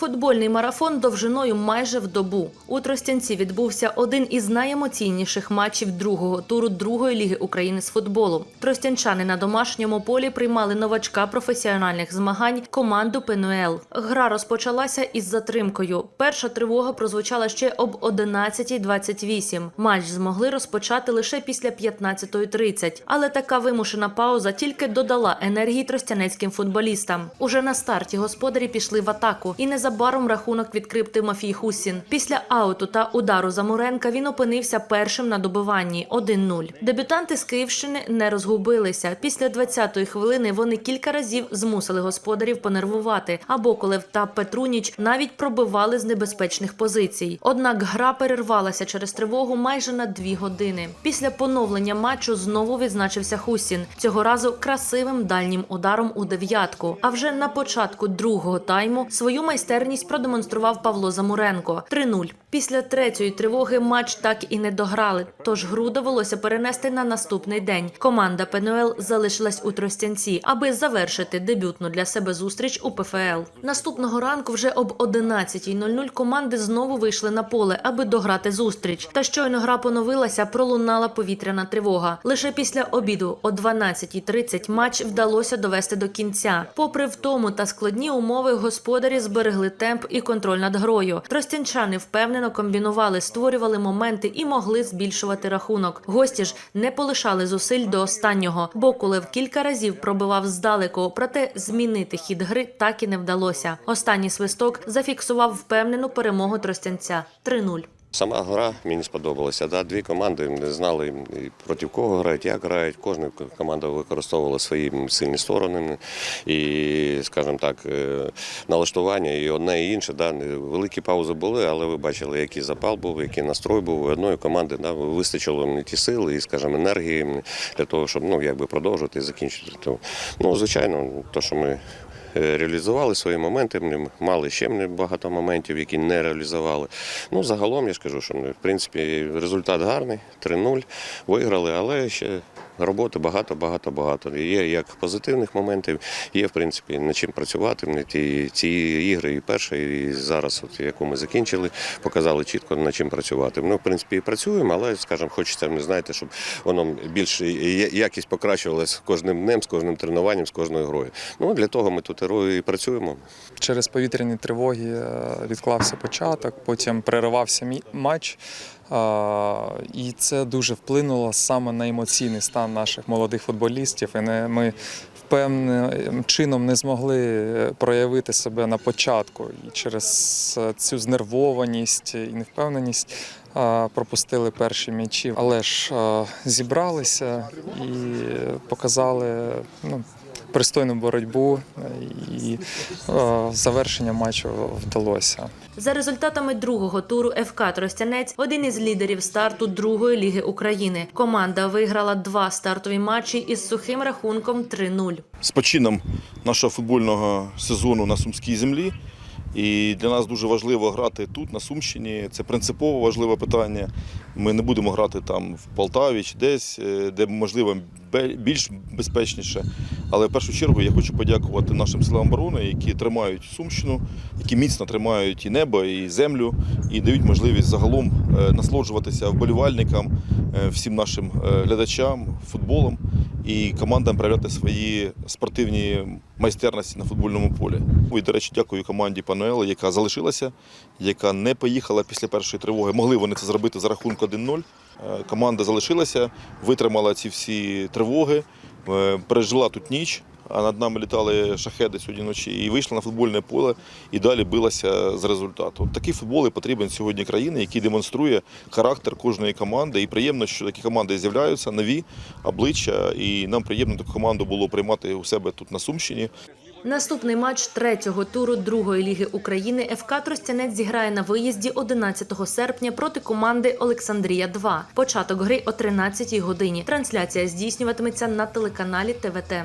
Футбольний марафон довжиною майже в добу. У Тростянці відбувся один із найемоційніших матчів другого туру другої ліги України з футболу. Тростянчани на домашньому полі приймали новачка професіональних змагань команду ПНЛ. Гра розпочалася із затримкою. Перша тривога прозвучала ще об 11.28. Матч змогли розпочати лише після 15.30. Але така вимушена пауза тільки додала енергії тростянецьким футболістам. Уже на старті господарі пішли в атаку, і незабаром рахунок відкрив Тимофій Хусін. Після ауту та удару Замуренка він опинився першим на добиванні 1-0. Дебютанти з Київщини не розгубилися. Після 20-ї хвилини вони кілька разів змусили господарів понервувати. А Боколев та Петруніч навіть пробивали з небезпечних позицій. Однак гра перервалася через тривогу майже на дві години. Після поновлення матчу знову відзначився Хусін. Цього разу красивим дальнім ударом у дев'ятку. А вже на початку другого тайму свою майстерність продемонстрував Павло Замуренко 3-0. Після третьої тривоги матч так і не дограли. Тож гру довелося перенести на наступний день. Команда ПНЛ залишилась у Тростянці, аби завершити дебютну для себе зустріч у ПФЛ. Наступного ранку, вже об 11.00 команди знову вийшли на поле, аби дограти зустріч. Та щойно гра поновилася, пролунала повітряна тривога. Лише після обіду о 12.30 матч вдалося довести до кінця. Попри втому та складні умови, господарі зберегли темп і контроль над грою. Тростянчани впевнено комбінували, створювали моменти і могли збільшувати рахунок. Гості ж не полишали зусиль до останнього. Бокулев кілька разів пробивав здалеку, проте змінити хід гри так і не вдалося. Останній свисток зафіксував впевнену перемогу тростянця 3-0. Сама гра мені сподобалася. Да, дві команди не знали проти кого грають, як грають. Кожна команда використовувала свої сильні сторони і, скажімо так, е, налаштування і одне і інше. Да, великі паузи були, але ви бачили, який запал був, який настрой був. У одної команди да, вистачило не ті сили і, скажімо, енергії для того, щоб ну, якби продовжити і закінчити. Ну, звичайно, то, що ми е, реалізували свої моменти. Ми мали ще багато моментів, які не реалізували. Ну, загалом я ж кажу, що в принципі результат гарний, 3-0, виграли, але ще роботи багато, багато, багато. Є як позитивних моментів, є в принципі над чим працювати. Мені Ті, ці ігри, і перша, і зараз, от, яку ми закінчили, показали чітко над чим працювати. Ми, в принципі, і працюємо, але, скажімо, хочеться, не знаєте, щоб воно більш я- якість покращувалась з кожним днем, з кожним тренуванням, з кожною грою. Ну, для того ми тут і і працюємо. Через повітряні тривоги е, відклався початок, потім переривався матч. І це дуже вплинуло саме на емоційний стан наших молодих футболістів. І не- ми певним чином не змогли е, проявити себе на початку. І через е, цю знервованість і невпевненість а, пропустили перші м'ячі. Але ж е, зібралися і показали ну, пристойну боротьбу і е, завершення матчу вдалося. За результатами другого туру ФК Тростянець один із лідерів старту другої ліги України. Команда виграла два стартові матчі із сухим рахунком 3-0. з почином нашого футбольного сезону на сумській землі. І для нас дуже важливо грати тут, на Сумщині. Це принципово важливе питання. Ми не будемо грати там в Полтаві чи десь, е, де можливо більш безпечніше. Але в першу чергу я хочу подякувати нашим силам оборони, які тримають Сумщину, які міцно тримають і небо, і землю, і дають можливість загалом е, насолоджуватися вболівальникам, е, всім нашим глядачам, футболом і командам проявляти свої спортивні майстерності на футбольному полі. І, до речі, дякую команді Пануела, яка залишилася, яка не поїхала після першої тривоги. Могли вони це зробити за рахунок 1-0. Е, Команда залишилася, витримала ці всі тривоги, е, пережила тут ніч. А над нами літали шахеди сьогодні вночі і вийшла на футбольне поле і далі билася з результату. Такий футбол і потрібен сьогодні країни, який демонструє характер кожної команди. І приємно, що такі команди з'являються, нові обличчя. І нам приємно таку команду було приймати у себе тут на Сумщині. Наступний матч третього туру другої ліги України ФК Тростянець зіграє на виїзді 11 серпня проти команди Олександрія 2 Початок гри о 13 годині. Трансляція здійснюватиметься на телеканалі ТВТ.